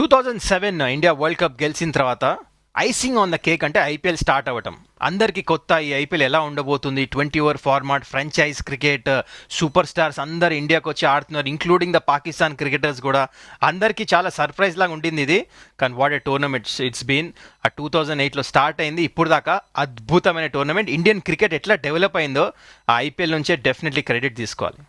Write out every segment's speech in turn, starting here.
Two thousand seven India world cup గెలిచిన తర్వాత icing on the cake అంటే IPL start అవ్వటం అందరికీ కొత్త ఈ ఐపీఎల్ ఎలా ఉండబోతుంది? Twenty over format franchise cricket super stars అందరు ఇండియాకి వచ్చి ఆడుతున్నారు ఇంక్లూడింగ్ ద పాకిస్తాన్ క్రికెటర్స్ కూడా. అందరికీ చాలా సర్ప్రైజ్ లాగా ఉండింది ఇది. కానీ what a tournaments it's been ఆ టూ థౌజండ్ ఎయిట్లో స్టార్ట్ అయింది. ఇప్పుడు దాకా అద్భుతమైన టోర్నమెంట్ ఇండియన్ క్రికెట్ ఎట్లా డెవలప్ అయిందో ఆ ఐపీఎల్ నుంచే డెఫినెట్లీ క్రెడిట్ తీసుకోవాలి.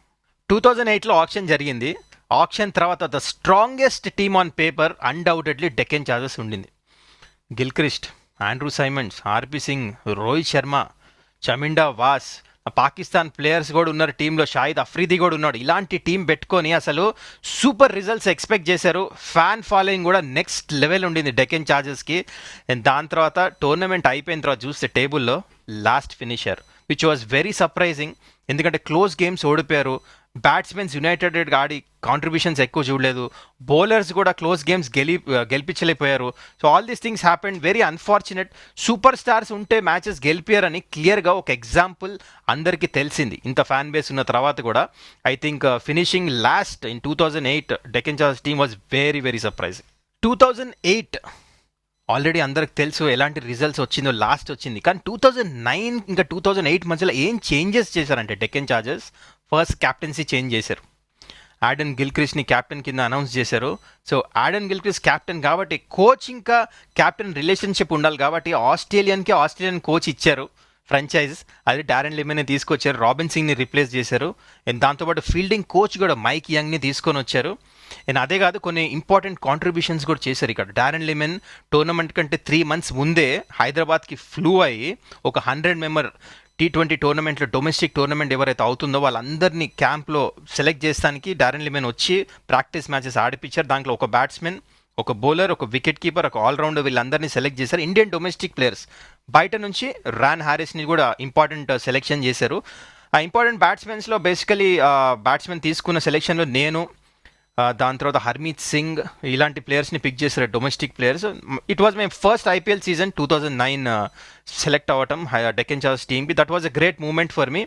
టూ థౌజండ్ ఎయిట్లో ఆప్షన్ జరిగింది. ఆప్షన్ తర్వాత the strongest team on paper undoubtedly Deccan Chargers ఉండింది. Gilchrist Andrew Symonds RP Singh Rohit Sharma Chaminda Vaas Pakistan players కూడా ఉన్నారు టీంలో. షాహిద్ అఫ్రీది కూడా ఉన్నాడు. ఇలాంటి టీం పెట్టుకొని అసలు సూపర్ రిజల్ట్స్ ఎక్స్పెక్ట్ చేశారు. ఫ్యాన్ ఫాలోయింగ్ కూడా నెక్స్ట్ లెవెల్ ఉండింది డెకెన్ ఛార్జెస్కి దాని తర్వాత టోర్నమెంట్ అయిపోయిన తర్వాత చూస్తే టేబుల్లో last finisher which was very surprising ఎందుకంటే క్లోజ్ గేమ్స్ ఓడిపోయారు. బ్యాట్స్మెన్స్ యునైటెడ్ ఆడి కాంట్రిబ్యూషన్స్ ఎక్కువ చూడలేదు. బౌలర్స్ కూడా క్లోజ్ గేమ్స్ గెలి గెలిపించలేకపోయారు. So all these things happen very unfortunate super stars ఉంటే మ్యాచెస్ గెలిపారని క్లియర్గా ఒక ఎగ్జాంపుల్ అందరికీ తెలిసింది. ఇంత ఫ్యాన్ బేస్ ఉన్న తర్వాత కూడా. I think finishing last in two thousand eight Deccan Charge team was very very surprising two thousand eight already అందరికి తెలుసు ఎలాంటి రిజల్ట్స్ వచ్చిందో లాస్ట్ వచ్చింది. కానీ టూ థౌజండ్ నైన్ ఇంకా టూ థౌజండ్ ఎయిట్ మధ్యలో ఏం చేంజెస్ చేశారంటే Deccan Chargers first captaincy change చేశారు. యాడన్ గిల్క్రిస్ని క్యాప్టెన్ కింద అనౌన్స్ చేశారు. సో యాడన్ గిల్క్రిస్ క్యాప్టెన్ కాబట్టి కోచ్ ఇంకా క్యాప్టెన్ రిలేషన్షిప్ ఉండాలి కాబట్టి ఆస్ట్రేలియన్కి ఆస్ట్రేలియన్ కోచ్ ఇచ్చారు ఫ్రాంచైజ్ అది డారెన్ లిమెన్ని తీసుకొచ్చారు రాబిన్ సింగ్ని రిప్లేస్ చేశారు. అండ్ దాంతోపాటు ఫీల్డింగ్ కోచ్ కూడా మైక్ యంగ్ని తీసుకొని వచ్చారు. అండ్ అదే కాదు కొన్ని ఇంపార్టెంట్ కాంట్రిబ్యూషన్స్ కూడా చేశారు ఇక్కడ. డారెన్ లిమెన్ టోర్నమెంట్ కంటే త్రీ మంత్స్ ముందే హైదరాబాద్కి ఫ్లూ అయ్యి ఒక హండ్రెడ్ మెంబర్ టీ ట్వంటీ టోర్నమెంట్లో డొమెస్టిక్ టోర్నమెంట్ ఎవరైతే అవుతుందో వాళ్ళందరినీ క్యాంప్లో సెలెక్ట్ చేస్తానికి డారెన్ లిమెన్ వచ్చి ప్రాక్టీస్ మ్యాచెస్ ఆడిపించారు. దాంట్లో ఒక బ్యాట్స్మెన్ ఒక బౌలర్ ఒక వికెట్ కీపర్ ఒక ఆల్రౌండర్ వీళ్ళందరినీ సెలెక్ట్ చేశారు. ఇండియన్ డొమెస్టిక్ ప్లేయర్స్ బయట నుంచి రాన్ హ్యారిస్ని కూడా ఇంపార్టెంట్ సెలెక్షన్ uh, చేశారు. ఆ ఇంపార్టెంట్ బ్యాట్స్మెన్స్లో బేసికలీ బ్యాట్స్మెన్ తీసుకున్న సెలెక్షన్లో నేను దాని తర్వాత హర్మీత్ సింగ్ ఇలాంటి ప్లేయర్స్ని పిక్ చేశారు domestic players it was my first IPL season two thousand nine select అవ్వటం డెకెన్ చార్జ్ టీమ్కి that was a great moment for me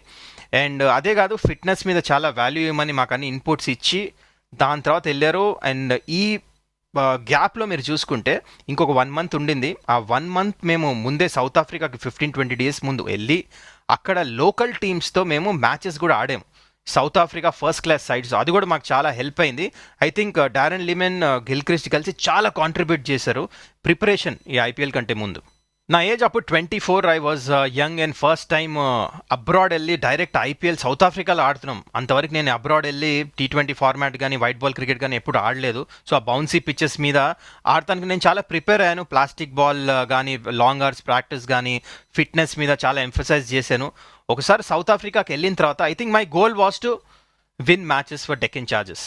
and అదే కాదు ఫిట్నెస్ మీద చాలా వాల్యూ ఇవ్వమని మాకు అన్ని ఇన్పుట్స్ ఇచ్చి దాని తర్వాత వెళ్ళారు. అండ్ uh, ఈ గ్యాప్లో మీరు చూసుకుంటే ఇంకొక వన్ మంత్ ఉండింది. ఆ వన్ మంత్ మేము ముందే సౌత్ ఆఫ్రికాకి ఫిఫ్టీన్ ట్వంటీ డేస్ ముందు వెళ్ళి అక్కడ లోకల్ టీమ్స్తో మేము మ్యాచెస్ కూడా ఆడాము. South Africa first class sides. అది కూడా మాకు చాలా హెల్ప్ అయింది. I think uh, Darren Lehmann uh, Gilchrist కలిసి చాలా కాంట్రిబ్యూట్ చేశారు ప్రిపరేషన్ ఈ ఐపీఎల్ కంటే ముందు. నా ఏజ్ అప్పుడు twenty four I was young and first time abroad వెళ్ళి డైరెక్ట్ ఐపీఎల్ సౌత్ ఆఫ్రికాలో ఆడుతున్నాం. అంతవరకు నేను అబ్రాడ్ వెళ్ళి టీ ట్వంటీ ఫార్మాట్ కానీ వైట్ బాల్ క్రికెట్ కానీ ఎప్పుడు ఆడలేదు. సో ఆ బౌన్సీ పిచ్చెస్ మీద ఆడటానికి నేను చాలా ప్రిపేర్ అయ్యాను. ప్లాస్టిక్ బాల్ కానీ లాంగ్ అవర్స్ ప్రాక్టీస్ కానీ ఫిట్నెస్ మీద చాలా ఎంఫసైజ్ చేశాను. ఒకసారి సౌత్ ఆఫ్రికాకి వెళ్ళిన తర్వాత I think my goal was to win matches for Deccan Chargers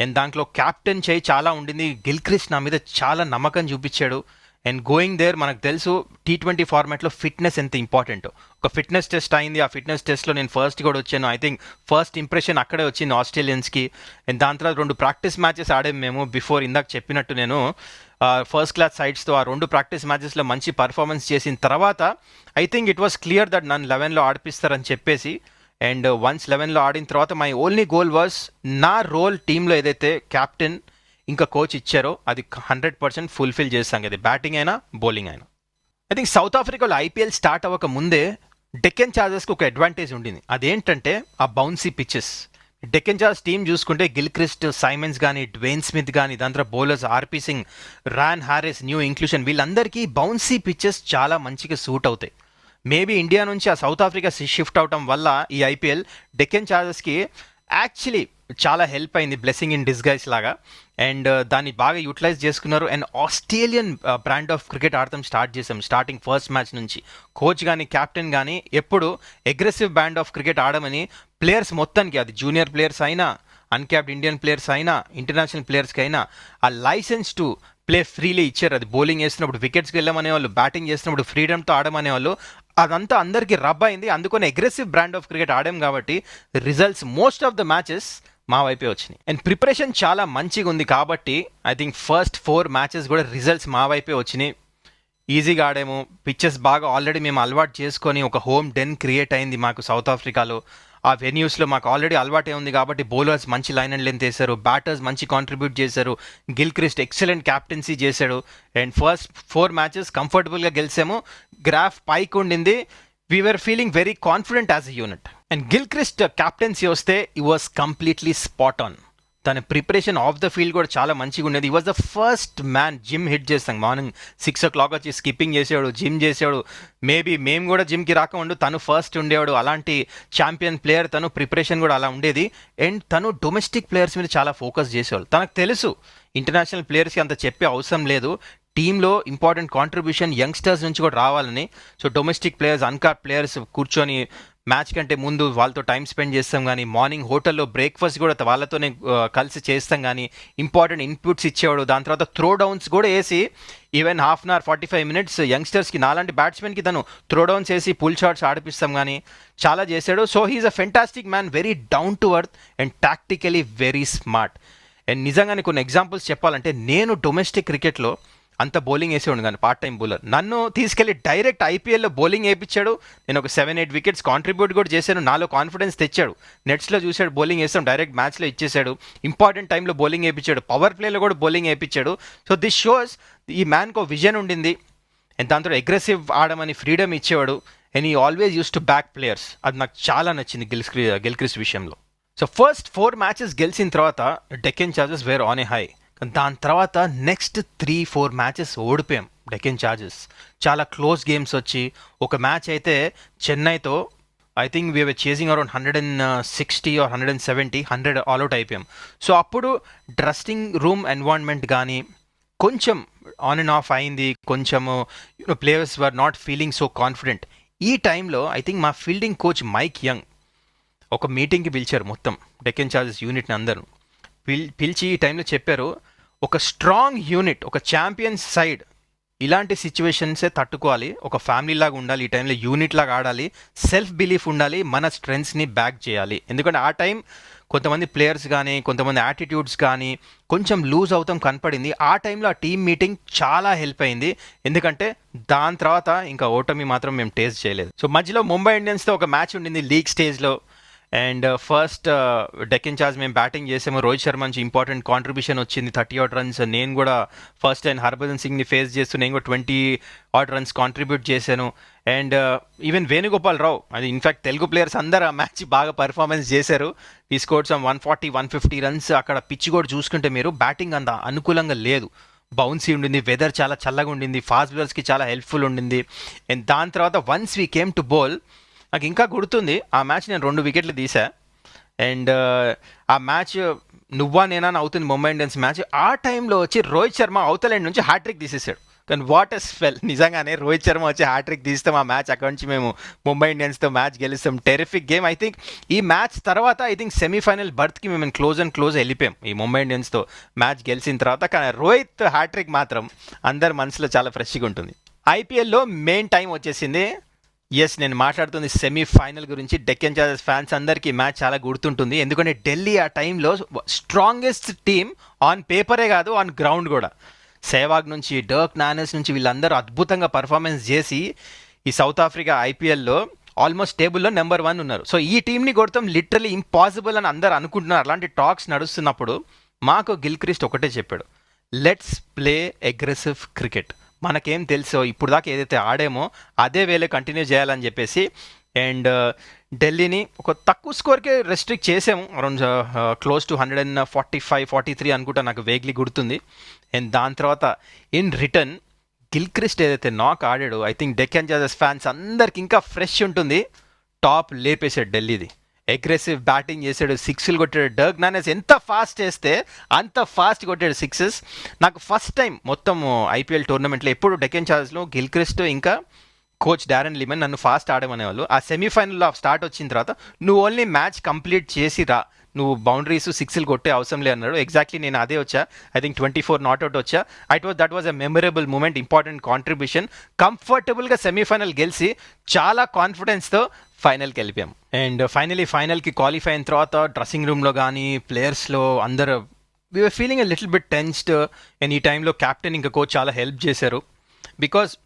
and దాంట్లో క్యాప్టెన్ చేయి చాలా ఉండింది. గిల్క్రిస్ నా మీద చాలా నమ్మకం చూపించాడు. అండ్ గోయింగ్ దేర్ మనకు తెలుసు టీ ట్వంటీ ఫార్మాట్లో ఫిట్నెస్ ఎంత ఇంపార్టెంట్ ఒక ఫిట్నెస్ టెస్ట్ అయింది ఆ ఫిట్నెస్ టెస్ట్లో నేను ఫస్ట్ కూడా వచ్చాను. ఐ థింక్ ఫస్ట్ ఇంప్రెషన్ అక్కడే వచ్చింది ఆస్ట్రేలియన్స్కి అండ్ దాని తర్వాత రెండు ప్రాక్టీస్ మ్యాచెస్ ఆడాము మేము బిఫోర్ ఇందాక చెప్పినట్టు నేను. ఫస్ట్ క్లాస్ సైడ్స్తో ఆ రెండు ప్రాక్టీస్ మ్యాచెస్లో మంచి పర్ఫార్మెన్స్ చేసిన తర్వాత I think it was clear that నన్ను లెవెన్లో ఆడిపిస్తారని చెప్పేసి. అండ్ వన్స్ లెవెన్లో ఆడిన తర్వాత మై ఓన్లీ గోల్ వాస్ నా రోల్ టీంలో ఏదైతే క్యాప్టెన్ ఇంకా కోచ్ ఇచ్చారో అది హండ్రెడ్ పర్సెంట్ ఫుల్ఫిల్ చేస్తాం కదా బ్యాటింగ్ అయినా బౌలింగ్ అయినా. ఐ థింక్ సౌత్ ఆఫ్రికాలో ఐపీఎల్ స్టార్ట్ అవ్వక ముందే డెక్కన్ చార్జెస్కి ఒక అడ్వాంటేజ్ ఉండింది. అదేంటంటే ఆ bouncy pitches Deccan Charge team చూసుకుంటే గిల్క్రిస్ట్ సైమన్స్ కానీ డ్వేన్ స్మిత్ కానీ దాని bowlers RP Singh Ron Harris new inclusion వీళ్ళందరికీ బౌన్సీ పిచ్చెస్ చాలా మంచిగా సూట్ అవుతాయి. మేబీ ఇండియా నుంచి ఆ సౌత్ ఆఫ్రికా షిఫ్ట్ అవటం వల్ల ఈ ఐపీఎల్ డెక్కన్ చార్జెస్కి యాక్చువల్లీ చాలా హెల్ప్ అయింది బ్లెస్సింగ్ ఇన్ డిస్గైస్ లాగా. అండ్ uh, దాన్ని బాగా యూటిలైజ్ చేసుకున్నారు. And Australian brand of cricket ఆడటం స్టార్ట్ చేసాం స్టార్టింగ్ ఫస్ట్ మ్యాచ్ నుంచి. కోచ్ కానీ క్యాప్టెన్ కానీ ఎప్పుడు అగ్రెసివ్ బ్రాండ్ ఆఫ్ క్రికెట్ ఆడమని ప్లేయర్స్ మొత్తానికి అది జూనియర్ ప్లేయర్స్ అయినా అన్క్యాప్డ్ ఇండియన్ ప్లేయర్స్ అయినా ఇంటర్నేషనల్ ప్లేయర్స్కి అయినా ఆ లైసెన్స్ టు ప్లే ఫ్రీలీ ఇచ్చారు. అది బౌలింగ్ చేస్తున్నప్పుడు వికెట్స్కి వెళ్ళమనే వాళ్ళు బ్యాటింగ్ చేస్తున్నప్పుడు ఫ్రీడమ్తో ఆడమనే వాళ్ళు అదంతా అందరికీ రబ్ అయింది. అందుకని అగ్రెసివ్ బ్రాండ్ ఆఫ్ క్రికెట్ ఆడాం కాబట్టి results most of the matches మా వైపే వచ్చినాయి. అండ్ ప్రిపరేషన్ చాలా మంచిగా ఉంది కాబట్టి I think first four matches కూడా రిజల్ట్స్ మా వైపే వచ్చినాయి. ఈజీగా ఆడాము. పిచ్చెస్ బాగా ఆల్రెడీ మేము అలవాటు చేసుకొని ఒక హోమ్ డెన్ క్రియేట్ అయింది మాకు సౌత్ ఆఫ్రికాలో ఆ వెన్యూస్లో మాకు ఆల్రెడీ అలవాటే ఉంది కాబట్టి బౌలర్స్ మంచి లైన్ అండ్ లెంత్ వేశారు బ్యాటర్స్ మంచి కాంట్రిబ్యూట్ చేశారు గిల్ క్రిస్ట్ ఎక్సలెంట్ క్యాప్టెన్సీ చేశాడు అండ్ ఫస్ట్ ఫోర్ మ్యాచెస్ కంఫర్టబుల్గా గెలిచాము. గ్రాఫ్ పైకి ఉండింది. We're feeling very confident as a unit and Gilchrist captaincy వస్తే he was completely spot on తన ప్రిపరేషన్ ఆఫ్ ద ఫీల్డ్ కూడా చాలా మంచిగా ఉండేది. He was the first man gym hit చేస్తాం. మార్నింగ్ సిక్స్ ఓ క్లాక్ వచ్చి స్కిప్పింగ్ చేసేవాడు gym చేసేవాడు. మేబీ మేము కూడా జిమ్కి రాకముండు తను ఫస్ట్ ఉండేవాడు. అలాంటి ఛాంపియన్ ప్లేయర్ తను ప్రిపరేషన్ కూడా అలా ఉండేది. అండ్ తను డొమెస్టిక్ ప్లేయర్స్ మీద చాలా ఫోకస్ చేసేవాడు. తనకు తెలుసు ఇంటర్నేషనల్ ప్లేయర్స్కి అంత చెప్పే అవసరం లేదు. టీంలో ఇంపార్టెంట్ కాంట్రిబ్యూషన్ యంగ్స్టర్స్ నుంచి కూడా రావాలని. So domestic players uncapped players కూర్చొని మ్యాచ్ కంటే ముందు వాళ్ళతో టైం స్పెండ్ చేస్తాం కానీ మార్నింగ్ హోటల్లో బ్రేక్ఫాస్ట్ కూడా వాళ్ళతోనే కలిసి చేస్తాం కానీ ఇంపార్టెంట్ ఇన్పుట్స్ ఇచ్చేవాడు. దాని తర్వాత త్రో డౌన్స్ కూడా వేసి even half an hour forty five minutes యంగ్స్టర్స్కి నాలాంటి బ్యాట్స్మెన్కి తను త్రో డౌన్స్ వేసి పుల్ షాట్స్ ఆడిపిస్తాం కానీ చాలా చేశాడు. So he's a fantastic man very down to earth and tactically very smart and నిజంగానే కొన్ని ఎగ్జాంపుల్స్ చెప్పాలంటే నేను డొమెస్టిక్ క్రికెట్లో అంత బౌలింగ్ వేసేవాడు కానీ పార్ట్ టైం బౌలర్ నన్ను తీసుకెళ్ళి డైరెక్ట్ ఐపీఎల్లో బౌలింగ్ వేయించాడు. నేను ఒక సెవెన్ ఎయిట్ వికెట్స్ కాంట్రిబ్యూట్ కూడా చేశాను. నాలో కాన్ఫిడెన్స్ తెచ్చాడు. నెట్స్లో చూశాడు బౌలింగ్ వేస్తాం. డైరెక్ట్ మ్యాచ్లో ఇచ్చేశాడు. ఇంపార్టెంట్ టైంలో బౌలింగ్ వేయించాడు. పవర్ ప్లేలో కూడా బౌలింగ్ వేయించాడు. సో దిస్ షోస్ ఈ మ్యాన్కు ఒక విజన్ ఉండింది. దాంతో అగ్రెసివ్ ఆడమని ఫ్రీడమ్ ఇచ్చేవాడు. And he always use to back players అది నాకు చాలా నచ్చింది గిల్స్ గిల్క్రిస్ విషయంలో. సో ఫస్ట్ ఫోర్ మ్యాచెస్ గెలిచిన తర్వాత Deccan Chargers were on a high దాని తర్వాత నెక్స్ట్ త్రీ ఫోర్ మ్యాచెస్ ఓడిపోయాం. డెకెన్ చార్జెస్ చాలా క్లోజ్ గేమ్స్ వచ్చి ఒక మ్యాచ్ అయితే చెన్నైతో I think we chasing around hundred and sixty or hundred and seventy hundred all out అయిపోయాం. సో అప్పుడు డ్రెస్సింగ్ రూమ్ ఎన్వాన్మెంట్ కానీ కొంచెం ఆన్ అండ్ ఆఫ్ అయింది. కొంచెము you know players were not feeling so confident ఈ టైంలో I think మా fielding coach Mike Young ఒక మీటింగ్కి పిలిచారు మొత్తం. డెక్కన్ చార్జెస్ యూనిట్ని అందరూ. పిల్ పిలిచి ఈ టైంలో చెప్పారు ఒక స్ట్రాంగ్ యూనిట్ ఒక ఛాంపియన్స్ సైడ్ ఇలాంటి సిచ్యువేషన్సే తట్టుకోవాలి. ఒక ఫ్యామిలీ లాగా ఉండాలి ఈ టైంలో యూనిట్ లాగా ఆడాలి సెల్ఫ్ బిలీఫ్ ఉండాలి మన స్ట్రెంగ్స్ని బ్యాక్ చేయాలి. ఎందుకంటే ఆ టైం కొంతమంది ప్లేయర్స్ కానీ కొంతమంది యాటిట్యూడ్స్ కానీ కొంచెం లూజ్ అవుతాం కనపడింది. ఆ టైంలో ఆ టీమ్ మీటింగ్ చాలా హెల్ప్ అయింది. ఎందుకంటే దాని తర్వాత ఇంకా ఓటమి మాత్రం మేము టేస్ట్ చేయలేదు. సో మధ్యలో ముంబై ఇండియన్స్తో ఒక మ్యాచ్ ఉండింది లీగ్ స్టేజ్లో. అండ్ ఫస్ట్ డెకెన్ చార్జ్ మేము బ్యాటింగ్ చేసాము. రోహిత్ శర్మ నుంచి ఇంపార్టెంట్ కాంట్రిబ్యూషన్ వచ్చింది. థర్టీ అవుట్ రన్స్ నేను కూడా ఫస్ట్ అండ్ హర్భజన్ సింగ్ని ఫేస్ చేస్తూ నేను కూడా ట్వంటీ అవుట్ రన్స్ కాంట్రిబ్యూట్ చేశాను. And uh, even Venugopal Rao అది ఇన్ఫాక్ట్ తెలుగు ప్లేయర్స్ అందరు ఆ మ్యాచ్ బాగా పర్ఫార్మెన్స్ చేశారు. ఈ scores one forty one fifty runs అక్కడ పిచ్ కూడా చూసుకుంటే మీరు బ్యాటింగ్ అంత అనుకూలంగా లేదు. బౌన్సీ ఉండింది వెదర్ చాలా చల్లగా ఉండింది ఫాస్ట్ బౌలర్స్కి చాలా హెల్ప్ఫుల్ ఉండింది. అండ్ దాని తర్వాత once we came to bowl నాకు ఇంకా గుర్తుంది ఆ మ్యాచ్ నేను రెండు వికెట్లు తీసా అండ్ ఆ మ్యాచ్ నువ్వా నేనా అని అవుతుంది ముంబై ఇండియన్స్ మ్యాచ్. ఆ టైంలో వచ్చి రోహిత్ శర్మ అవతల ఎండ్ నుంచి హ్యాట్రిక్ తీసేసాడు కానీ వాట్ ఎస్ ఫెల్ నిజంగానే రోహిత్ శర్మ వచ్చి హ్యాట్రిక్ తీస్తాం ఆ మ్యాచ్ అక్కడి నుంచి మేము ముంబై ఇండియన్స్తో మ్యాచ్ గెలుస్తాం. టెరిఫిక్ గేమ్ ఐ థింక్ ఈ మ్యాచ్ తర్వాత ఐ థింక్ సెమీఫైనల్ బర్త్కి మేము క్లోజ్ అండ్ క్లోజ్ వెళ్ళిపోయాం. ఈ ముంబై ఇండియన్స్తో మ్యాచ్ గెలిచిన తర్వాత కానీ రోహిత్ హ్యాట్రిక్ మాత్రం అందరి మనసులో చాలా ఫ్రెష్గా ఉంటుంది. ఐపీఎల్లో మెయిన్ టైం వచ్చేసింది. ఎస్ నేను మాట్లాడుతుంది సెమీఫైనల్ గురించి. డెక్కన్ చార్జర్స్ ఫ్యాన్స్ అందరికీ మ్యాచ్ చాలా గుర్తుంటుంది. ఎందుకంటే ఢిల్లీ ఆ టైంలో స్ట్రాంగెస్ట్ టీమ్ ఆన్ పేపరే కాదు ఆన్ గ్రౌండ్ కూడా. సేవాగ్ నుంచి డర్క్ నానర్స్ నుంచి వీళ్ళందరూ అద్భుతంగా పర్ఫార్మెన్స్ చేసి ఈ సౌత్ ఆఫ్రికా ఐపీఎల్లో ఆల్మోస్ట్ టేబుల్లో నెంబర్ వన్ ఉన్నారు. సో ఈ టీంని కొడతాం లిటరలీ ఇంపాసిబుల్ అని అందరు అనుకుంటున్నారు. అలాంటి టాక్స్ నడుస్తున్నప్పుడు మాకు గిల్క్రిస్ట్ ఒకటే చెప్పాడు. లెట్స్ ప్లే అగ్రెసివ్ క్రికెట్ మనకేం తెలుసో ఇప్పుడు దాకా ఏదైతే ఆడామో అదే వేలే కంటిన్యూ చేయాలని చెప్పేసి అండ్ uh, ఢిల్లీని ఒక తక్కువ స్కోర్కే రెస్ట్రిక్ట్ చేసాము. Around close to hundred and forty five forty three అనుకుంటా నాకు వేగ్లీ గుర్తుంది. అండ్ దాని తర్వాత ఇన్ రిటర్న్ గిల్క్రిస్ట్ ఏదైతే నాక్ ఆడాడు I think Deccan Chargers fans అందరికి ఇంకా ఫ్రెష్ ఉంటుంది. టాప్ లేపేశాడు ఢిల్లీది. అగ్రెసివ్ బ్యాటింగ్ చేశాడు సిక్స్లు కొట్టాడు. డర్గ్ నానెస్ ఎంత ఫాస్ట్ చేస్తే అంత ఫాస్ట్ కొట్టాడు సిక్సెస్ నాకు ఫస్ట్ టైం మొత్తం ఐపీఎల్ టోర్నమెంట్లో ఎప్పుడు డెకెన్ చార్జ్లో గిల్క్రిస్ట్ ఇంకా కోచ్ డారెన్ లిమన్ నన్ను ఫాస్ట్ ఆడమనేవాళ్ళు. ఆ సెమీఫైనల్లో స్టార్ట్ వచ్చిన తర్వాత నువ్వు ఓన్లీ మ్యాచ్ కంప్లీట్ చేసి రా. నువ్వు బౌండరీస్ సిక్స్లు కొట్టే అవసరం లేదు అన్నాడు. ఎగ్జాక్ట్లీ నేను అదే వచ్చా. I think twenty four not out వచ్చా. It was that was a memorable moment important contribution కంఫర్టబుల్గా సెమీఫైనల్ గెలిచి చాలా కాన్ఫిడెన్స్తో ఫైనల్కి వెళ్ళిపోయాం అండ్ ఫైనలీ ఫైనల్కి క్వాలిఫై అయిన తర్వాత డ్రెస్సింగ్ రూమ్లో కానీ ప్లేయర్స్లో అందరు we're feeling a little bit tensed and ఈ టైంలో క్యాప్టెన్ ఇంకా కోచ్ చాలా హెల్ప్ చేశారు. Because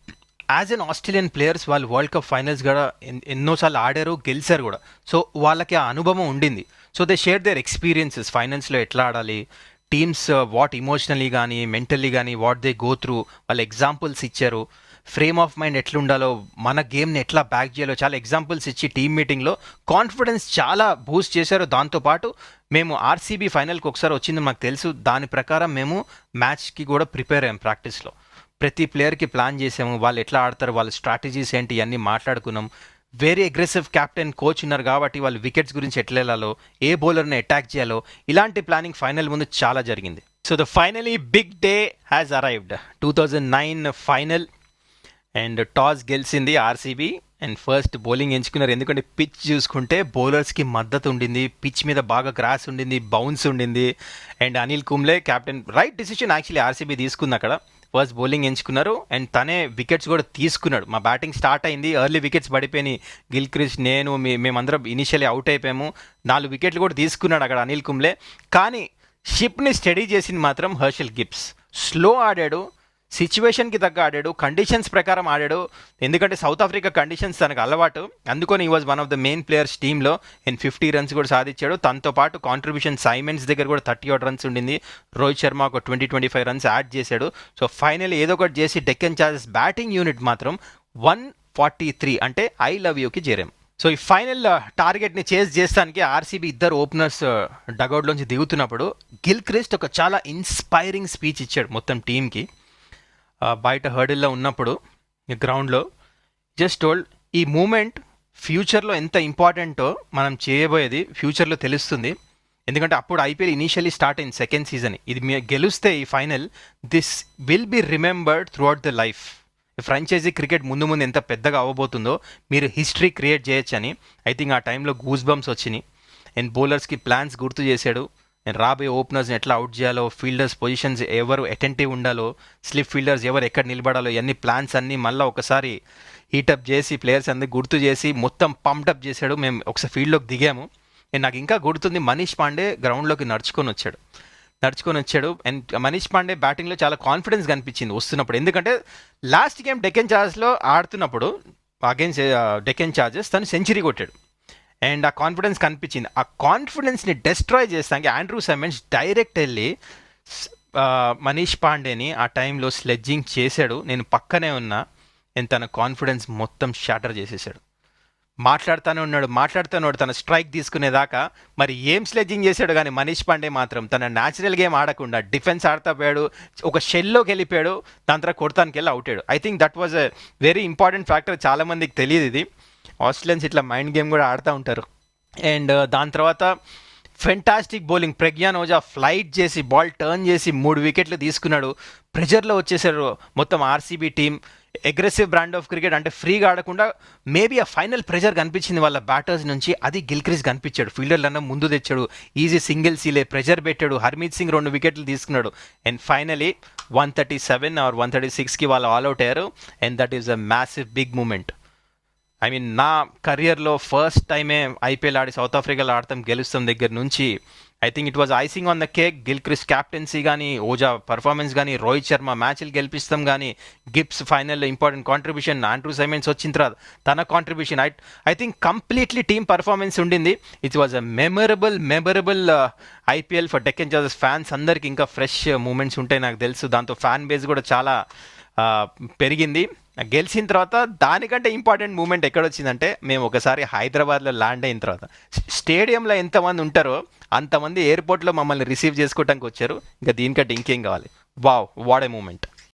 as an Australian players వాళ్ళు వరల్డ్ కప్ ఫైనల్స్ కూడా ఎన్- ఎన్నోసార్లు ఆడారు గెలిచారు కూడా. సో వాళ్ళకి ఆ అనుభవం ఉండింది. So they share their experiences ఫైనల్స్లో ఎట్లా ఆడాలి? టీమ్స్ వాట్ ఇమోషనలీ కానీ మెంటల్లీ కానీ వాట్ దే గో త్రూ వాళ్ళు ఎగ్జాంపుల్స్ ఇచ్చారు. ఫ్రేమ్ ఆఫ్ మైండ్ ఎట్లుండాలో మన గేమ్ని ఎట్లా బ్యాక్ చేయాలో చాలా ఎగ్జాంపుల్స్ ఇచ్చి టీమ్ మీటింగ్లో కాన్ఫిడెన్స్ చాలా బూస్ట్ చేశారు. దాంతోపాటు మేము ఆర్సీబీ ఫైనల్కి ఒకసారి వచ్చింది మాకు తెలుసు. దాని ప్రకారం మేము మ్యాచ్కి కూడా ప్రిపేర్ అయ్యాం ప్రాక్టీస్లో. ప్రతి ప్లేయర్కి ప్లాన్ చేసాము. వాళ్ళు ఎట్లా ఆడతారు వాళ్ళ స్ట్రాటజీస్ ఏంటి ఇవన్నీ మాట్లాడుకున్నాం. వెరీ అగ్రెసివ్ క్యాప్టెన్ కోచ్ ఉన్నారు కాబట్టి వాళ్ళు వికెట్స్ గురించి ఎట్లా వెళ్ళాలో ఏ బౌలర్ని అటాక్ చేయాలో ఇలాంటి ప్లానింగ్ ఫైనల్ ముందు చాలా జరిగింది. So the finally big day has arrived two thousand nine final and toss గెలిచింది ఆర్సీబీ. అండ్ ఫస్ట్ బౌలింగ్ ఎంచుకున్నారు. ఎందుకంటే పిచ్ చూసుకుంటే బౌలర్స్కి మద్దతు ఉండింది. పిచ్ మీద బాగా గ్రాస్ ఉండింది బౌన్స్ ఉండింది. And Anil Kumble captain right decision actually RCB తీసుకుంది అక్కడ. ఫస్ట్ బౌలింగ్ ఎంచుకున్నారు. అండ్ తనే వికెట్స్ కూడా తీసుకున్నాడు. మా బ్యాటింగ్ స్టార్ట్ అయింది. ఎర్లీ వికెట్స్ పడిపోయినాయి. గిల్ క్రిష్ నేను మీ మేమందరం ఇనిషియల్లీ అవుట్ అయిపోయాము. నాలుగు వికెట్లు కూడా తీసుకున్నాడు అక్కడ అనిల్ కుంబ్లే. కానీ షిప్ని స్టడీ చేసింది మాత్రం హర్షల్ గిప్స్ స్లో ఆడాడు. సిచ్యువేషన్కి తగ్గ ఆడాడు కండిషన్స్ ప్రకారం ఆడాడు. ఎందుకంటే సౌత్ ఆఫ్రికా కండిషన్స్ తనకు అలవాటు. అందుకని ఈ was one of the main players టీంలో అండ్ ఫిఫ్టీ రన్స్ కూడా సాధించాడు. తనతో పాటు కాంట్రిబ్యూషన్ సైమెన్స్ దగ్గర కూడా థర్టీ అవుట్ రన్స్ ఉండింది. రోహిత్ శర్మ ఒక twenty twenty five runs add చేశాడు. సో ఫైనల్ ఏదో ఒకటి చేసి డెక్కన్ చార్జెస్ బ్యాటింగ్ యూనిట్ మాత్రం వన్ ఫార్టీ త్రీ అంటే ఐ లవ్ యూకి చేరాం. సో ఈ ఫైనల్ టార్గెట్ని చేస్ చేస్తానికి ఆర్సీబీ ఇద్దరు ఓపెనర్స్ డగౌట్లోంచి uh, దిగుతున్నప్పుడు గిల్ క్రిస్ట్ ఒక చాలా ఇన్స్పైరింగ్ స్పీచ్ ఇచ్చాడు మొత్తం టీంకి బయట హర్డిల్లో ఉన్నప్పుడు గ్రౌండ్లో జస్ట్ ఓల్డ్ ఈ మూమెంట్ ఫ్యూచర్లో ఎంత ఇంపార్టెంటో మనం చేయబోయేది ఫ్యూచర్లో తెలుస్తుంది. ఎందుకంటే అప్పుడు ఐపీఎల్ ఇనీషియలీ స్టార్ట్ అయింది సెకండ్ సీజన్. ఇది మీ గెలుస్తే ఈ final this will be remembered throughout the life franchise cricket ముందు ముందు ఎంత పెద్దగా అవ్వబోతుందో మీరు హిస్టరీ క్రియేట్ చేయొచ్చని ఐ థింక్ ఆ టైంలో గూస్ బంప్స్ వచ్చినాయి అండ్ బౌలర్స్కి ప్లాన్స్ గుర్తు చేశాడు. నేను రాబోయే ఓపెనర్స్ని ఎట్లా అవుట్ చేయాలో ఫీల్డర్స్ పొజిషన్స్ ఎవరు అటెంటివ్ ఉండాలో స్లిప్ ఫీల్డర్స్ ఎవరు ఎక్కడ నిలబడాలో ఇవన్నీ ప్లాన్స్ అన్నీ మళ్ళీ ఒకసారి హీటప్ చేసి ప్లేయర్స్ అందరికి గుర్తు చేసి మొత్తం పంప్టప్ చేశాడు. మేము ఒకసారి ఫీల్డ్లోకి దిగాము. నేను నాకు ఇంకా గుర్తుంది మనీష్ పాండే గ్రౌండ్లోకి నడుచుకొని వచ్చాడు. నడుచుకొని వచ్చాడు. అండ్ మనీష్ పాండే బ్యాటింగ్లో చాలా కాన్ఫిడెన్స్ కనిపించింది వస్తున్నప్పుడు. ఎందుకంటే లాస్ట్ గేమ్ డెకెన్ చార్జెస్లో ఆడుతున్నప్పుడు అగైన్స్ డెకెన్ చార్జెస్ తను సెంచరీ కొట్టాడు. అండ్ ఆ కాన్ఫిడెన్స్ కనిపించింది. ఆ కాన్ఫిడెన్స్ని డెస్ట్రాయ్ చేస్తానికి ఆండ్రూ సెమెన్స్ డైరెక్ట్ వెళ్ళి మనీష్ పాండేని ఆ టైంలో స్లెడ్జింగ్ చేశాడు. నేను పక్కనే ఉన్నా. నేను తన కాన్ఫిడెన్స్ మొత్తం షాటర్ చేసేసాడు. మాట్లాడుతూనే ఉన్నాడు మాట్లాడుతూనే ఉన్నాడు. తన స్ట్రైక్ తీసుకునేదాకా మరి ఏం స్లెడ్జింగ్ చేశాడు కానీ మనీష్ పాండే మాత్రం తన న్యాచురల్ గేమ్ ఆడకుండా డిఫెన్స్ ఆడుతా పోయాడు. ఒక షెల్లోకి వెళ్ళిపోయాడు. దాని తర్వాత కొడతానికి వెళ్ళి అవుటాడు I think that was a very important factor చాలామందికి తెలియదు ఇది. ఆస్ట్రేలియన్స్ ఇట్లా మైండ్ గేమ్ కూడా ఆడుతూ ఉంటారు. అండ్ uh, దాని తర్వాత fantastic bowling Pragyan Ojha flight చేసి బాల్ టర్న్ చేసి మూడు వికెట్లు తీసుకున్నాడు. ప్రెజర్లో వచ్చేసారు మొత్తం RCB team aggressive brand of cricket అంటే ఫ్రీగా ఆడకుండా మేబీ ఆ ఫైనల్ ప్రెజర్ కనిపించింది వాళ్ళ బ్యాటర్స్ నుంచి. అది గిల్క్రిస్ కనిపించాడు. ఫీల్డర్లన్నా ముందు తెచ్చాడు. ఈజీ సింగిల్ సీలే ప్రెజర్ పెట్టాడు. హర్మీత్ సింగ్ రెండు వికెట్లు తీసుకున్నాడు. And finally one thirty seven or one thirty సిక్స్కి వాళ్ళు ఆల్అవుట్ అయ్యారు. And that is a massive big moment I mean నా కెరియర్లో ఫస్ట్ టైమే ఐపీఎల్ ఆడి సౌత్ ఆఫ్రికాలో ఆడతాం గెలుస్తాం దగ్గర నుంచి I think it was icing on the cake Gilchrist captaincy కానీ ఓజా పర్ఫార్మెన్స్ కానీ రోహిత్ శర్మ మ్యాచ్లు గెలిపిస్తాం కానీ గిప్స్ ఫైనల్లో ఇంపార్టెంట్ కాంట్రిబ్యూషన్ ఆండ్రూ సైమెన్స్ వచ్చిన తర్వాత తన contribution I I think completely team performance ఉండింది. It was a memorable memorable IPL for Deccan Chargers fans అందరికీ ఇంకా ఫ్రెష్ మూమెంట్స్ ఉంటాయి నాకు తెలుసు. దాంతో ఫ్యాన్ బేస్ కూడా చాలా uh, పెరిగింది. గెలిచిన తర్వాత దానికంటే ఇంపార్టెంట్ మూమెంట్ ఎక్కడ వచ్చిందంటే మేము ఒకసారి హైదరాబాద్లో ల్యాండ్ అయిన తర్వాత. స్టేడియంలో ఎంతమంది ఉంటారో అంతమంది ఎయిర్పోర్ట్లో మమ్మల్ని రిసీవ్ చేసుకోవడానికి వచ్చారు. ఇంకా దీనికంటే ఇంకేం కావాలి? వావ్ వాడే మూమెంట్.